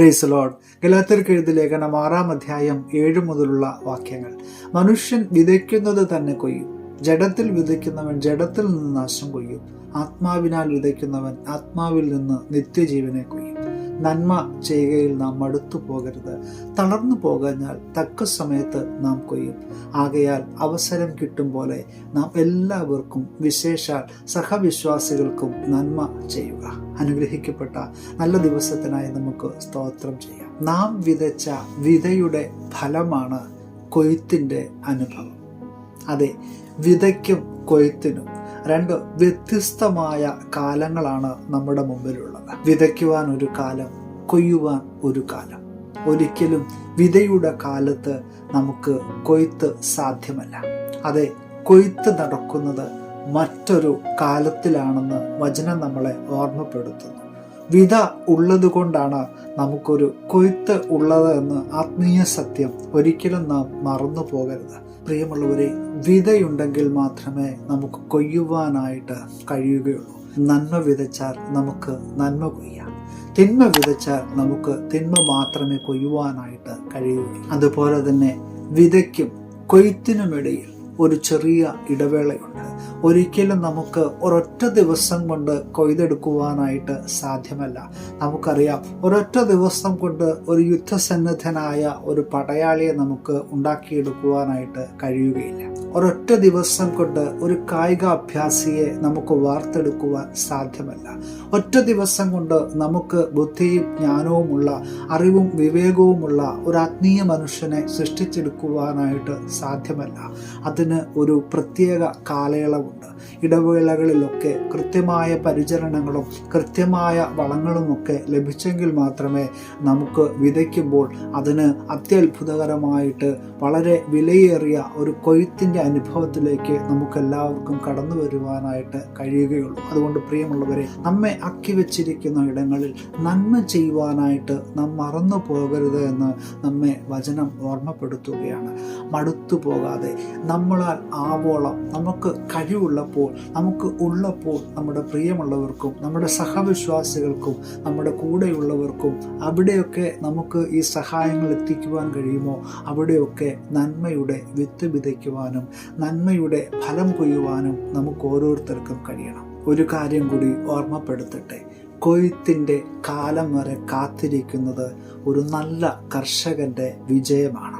Price load ഗലാത്തിർക്ക് എഴുതി ലേഖനം ആറാം അധ്യായം ഏഴ് മുതലുള്ള വാക്യങ്ങൾ. മനുഷ്യൻ വിതയ്ക്കുന്നത് തന്നെ കൊയ്യും. ജഡത്തിൽ വിതയ്ക്കുന്നവൻ ജഡത്തിൽ നിന്ന് നാശം കൊയ്യും. ആത്മാവിനാൽ വിതയ്ക്കുന്നവൻ ആത്മാവിൽ നിന്ന് നിത്യജീവനെ കൊയ്യും. നന്മ ചെയ്യുകയിൽ നാം മടുത്തു പോകരുത്. തളർന്നു പോകഞ്ഞാൽ തക്ക സമയത്ത് നാം കൊയ്യും. ആകയാൽ അവസരം കിട്ടും പോലെ നാം എല്ലാവർക്കും വിശേഷാൽ സഹവിശ്വാസികൾക്കും നന്മ ചെയ്യുക. അനുഗ്രഹിക്കപ്പെട്ട നല്ല ദിവസത്തിനായി നമുക്ക് സ്തോത്രം ചെയ്യാം. നാം വിതച്ച വിതയുടെ ഫലമാണ് കൊയ്ത്തിന്റെ അനുഭവം. അതെ വിതയ്ക്കും കൊയ്ത്തിനും രണ്ട് വ്യത്യസ്തമായ കാലങ്ങളാണ് നമ്മുടെ മുമ്പിലുള്ളത്. വിതയ്ക്കുവാൻ ഒരു കാലം കൊയ്യുവാൻ ഒരു കാലം. ഒരിക്കലും വിതയുടെ കാലത്ത് നമുക്ക് കൊയ്ത്ത് സാധ്യമല്ല. അതെ കൊയ്ത്ത് നടക്കുന്നത് മറ്റൊരു കാലത്തിലാണെന്ന് വചനം നമ്മളെ ഓർമ്മപ്പെടുത്തുന്നു. വിത ഉള്ളതുകൊണ്ടാണ് നമുക്കൊരു കൊയ്ത്ത് ഉള്ളത് എന്ന് ആത്മീയ സത്യം ഒരിക്കലും നാം മറന്നു പോകരുത് പ്രിയമുള്ളവരെ വിതയുണ്ടെങ്കിൽ മാത്രമേ നമുക്ക് കൊയ്യുവാനായിട്ട് കഴിയുകയുള്ളൂ. നന്മ വിതച്ചാൽ നമുക്ക് നന്മ കൊയ്യാം. തിന്മ വിതച്ചാൽ നമുക്ക് തിന്മ മാത്രമേ കൊയ്യുവാനായിട്ട് കഴിയുകയുള്ളൂ. അതുപോലെ തന്നെ വിതയ്ക്കും കൊയ്ത്തിനുമിടയിൽ ഒരു ചെറിയ ഇടവേളയുണ്ട്. ഒരിക്കലും നമുക്ക് ഒരൊറ്റ ദിവസം കൊണ്ട് കൊയ്തെടുക്കുവാനായിട്ട് സാധ്യമല്ല. നമുക്കറിയാം ഒരൊറ്റ ദിവസം കൊണ്ട് ഒരു യുദ്ധസന്നദ്ധനായ ഒരു പടയാളിയെ നമുക്ക് ഉണ്ടാക്കിയെടുക്കുവാനായിട്ട് കഴിയുകയില്ല. ഒരൊറ്റ ദിവസം കൊണ്ട് ഒരു കായിക അഭ്യാസിയെ നമുക്ക് വാർത്തെടുക്കുവാൻ സാധ്യമല്ല. ഒറ്റ ദിവസം കൊണ്ട് നമുക്ക് ബുദ്ധിയും ജ്ഞാനവുമുള്ള അറിവും വിവേകവുമുള്ള ഒരു ആത്മീയ മനുഷ്യനെ സൃഷ്ടിച്ചെടുക്കുവാനായിട്ട് സാധ്യമല്ല. അതിന് ഒരു പ്രത്യേക കാലയളവുണ്ട്. ഇടവേളകളിലൊക്കെ കൃത്യമായ പരിചരണങ്ങളും കൃത്യമായ വളങ്ങളുമൊക്കെ ലഭിച്ചെങ്കിൽ മാത്രമേ നമുക്ക് വിതയ്ക്കുമ്പോൾ അതിന് അത്യത്ഭുതകരമായിട്ട് വളരെ വിലയേറിയ ഒരു കൊയ്ത്തിന്റെ അനുഭവത്തിലേക്ക് നമുക്ക് എല്ലാവർക്കും കടന്നു വരുവാനായിട്ട് കഴിയുകയുള്ളൂ. അതുകൊണ്ട് പ്രിയമുള്ളവരെ നമ്മെ അക്കി വെച്ചിരിക്കുന്ന ഇടങ്ങളിൽ നന്മ ചെയ്യുവാനായിട്ട് നാം മറന്നു പോകരുത് എന്ന് നമ്മെ വചനം ഓർമ്മപ്പെടുത്തുകയാണ്. മടുത്തു പോകാതെ നമ്മളാൽ ആവോളം നമുക്ക് കഴിവുള്ളപ്പോൾ നമുക്ക് ഉള്ളപ്പോൾ നമ്മുടെ പ്രിയമുള്ളവർക്കും നമ്മുടെ സഹവിശ്വാസികൾക്കും നമ്മുടെ കൂടെയുള്ളവർക്കും അവിടെയൊക്കെ നമുക്ക് ഈ സഹായങ്ങൾ എത്തിക്കുവാൻ കഴിയുമോ? അവിടെയൊക്കെ നന്മയുടെ വിത്ത് വിതയ്ക്കുവാനും നന്മയുടെ ഫലം കൊയ്യുവാനും നമുക്ക് ഓരോരുത്തർക്കും കഴിയണം. ഒരു കാര്യം കൂടി ഓർമ്മപ്പെടുത്തട്ടെ. കൊയ്ത്തിന്റെ കാലം വരെ കാത്തിരിക്കുന്നത് ഒരു നല്ല കർഷകന്റെ വിജയമാണ്.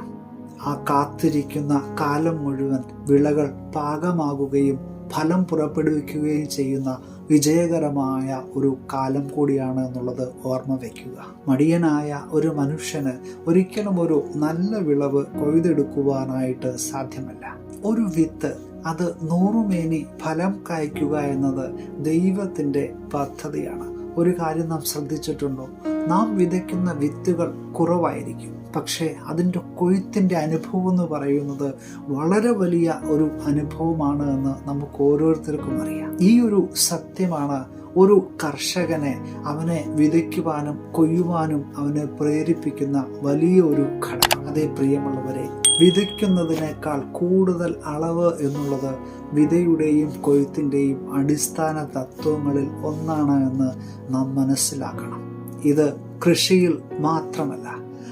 ആ കാത്തിരിക്കുന്ന കാലം മുഴുവൻ വിളകൾ പാകമാകുകയും ഫലം പുറപ്പെടുവിക്കുകയും ചെയ്യുന്ന വിജയകരമായ ഒരു കാലം കൂടിയാണ് എന്നുള്ളത് ഓർമ്മ വയ്ക്കുക മടിയനായ ഒരു മനുഷ്യന് ഒരിക്കലും ഒരു നല്ല വിളവ് കൊയ്തെടുക്കുവാനായിട്ട് സാധ്യമല്ല. ഒരു വിത്ത് അത് നൂറുമേനി ഫലം കായ്ക്കുക എന്നത് ദൈവത്തിന്റെ പദ്ധതിയാണ്. ഒരു കാര്യം നാം ശ്രദ്ധിച്ചിട്ടുണ്ടോ? നാം വിതയ്ക്കുന്ന വിത്തുകൾ കുറവായിരിക്കും. പക്ഷേ അതിന്റെ കൊയ്ത്തിന്റെ അനുഭവം എന്ന് പറയുന്നത് വളരെ വലിയ ഒരു അനുഭവമാണ് എന്ന് നമുക്ക് ഓരോരുത്തർക്കും അറിയാം. ഈ ഒരു സത്യമാണ് ഒരു കർഷകനെ അവനെ വിതയ്ക്കുവാനും കൊയ്യുവാനും അവനെ പ്രേരിപ്പിക്കുന്ന വലിയ ഒരു ഘടകം. അതേ പ്രിയമുള്ളവരെ വിതയ്ക്കുന്നതിനേക്കാൾ കൂടുതൽ അളവ് എന്നുള്ളത് വിതയുടെയും കൊയ്ത്തിന്റെയും അടിസ്ഥാന തത്വങ്ങളിൽ ഒന്നാണ് എന്ന് നാം മനസ്സിലാക്കണം. ഇത് കൃഷിയിൽ മാത്രമല്ല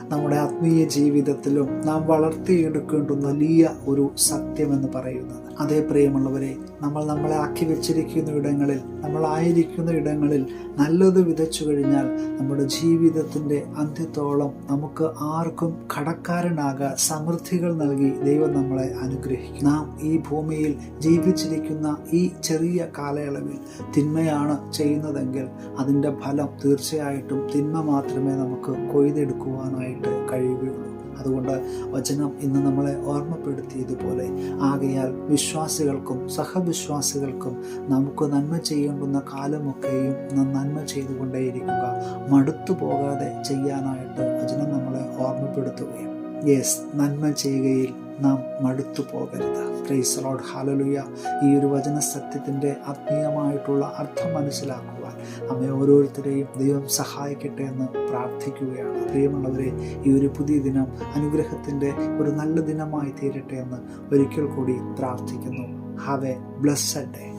നമ്മുടെ ആത്മീയ ജീവിതത്തിലും നാം വളർത്തിയെടുക്കേണ്ടുന്ന വലിയ ഒരു സത്യമെന്ന് പറയുന്നത്. അതേ പ്രിയമുള്ളവരെ നമ്മൾ നമ്മളെ ആക്കി വെച്ചിരിക്കുന്ന ഇടങ്ങളിൽ നമ്മളായിരിക്കുന്ന ഇടങ്ങളിൽ നല്ലത് വിതച്ചു കഴിഞ്ഞാൽ നമ്മുടെ ജീവിതത്തിന്റെ അന്ത്യത്തോളം നമുക്ക് ആർക്കും കടക്കാരനാകാൻ സമൃദ്ധികൾ നൽകി ദൈവം നമ്മളെ അനുഗ്രഹിക്കും. നാം ഈ ഭൂമിയിൽ ജീവിച്ചിരിക്കുന്ന ഈ ചെറിയ കാലയളവിൽ തിന്മയാണ് ചെയ്യുന്നതെങ്കിൽ അതിന്റെ ഫലം തീർച്ചയായിട്ടും തിന്മ മാത്രമേ നമുക്ക് കൊയ്തെടുക്കുവാനായിട്ട് കഴിയുകയുള്ളൂ. അതുകൊണ്ട് വചനം ഇന്ന് നമ്മളെ ഓർമ്മപ്പെടുത്തിയതുപോലെ. ആകയാൽ വിശ്വാസികൾക്കും സഹവിശ്വാസികൾക്കും നമുക്ക് നന്മ ചെയ്യേണ്ടുന്ന കാലമൊക്കെയും നന്മ ചെയ്തുകൊണ്ടേയിരിക്കുക. മടുത്തു പോകാതെ ചെയ്യാനായിട്ട് വചനം നമ്മളെ ഓർമ്മപ്പെടുത്തുകയും യെസ് നന്മ ചെയ്യുകയിൽ നാം മടുത്തു പോകരുത്. പ്രൈസ് ലോഡ് ഹാലലുയ ഈ ഒരു വചന സത്യത്തിന്റെ ആത്മീയമായിട്ടുള്ള അർത്ഥം മനസ്സിലാക്കുവാൻ നമ്മെ ഓരോരുത്തരെയും ദൈവം സഹായിക്കട്ടെ എന്ന് പ്രാർത്ഥിക്കുകയാണ്. പ്രിയമുള്ളവരെ ഈ ഒരു പുതിയ ദിനം അനുഗ്രഹത്തിന്റെ ഒരു നല്ല ദിനമായി തീരട്ടെ എന്ന് ഒരിക്കൽ കൂടി പ്രാർത്ഥിക്കുന്നു. Have A blessed day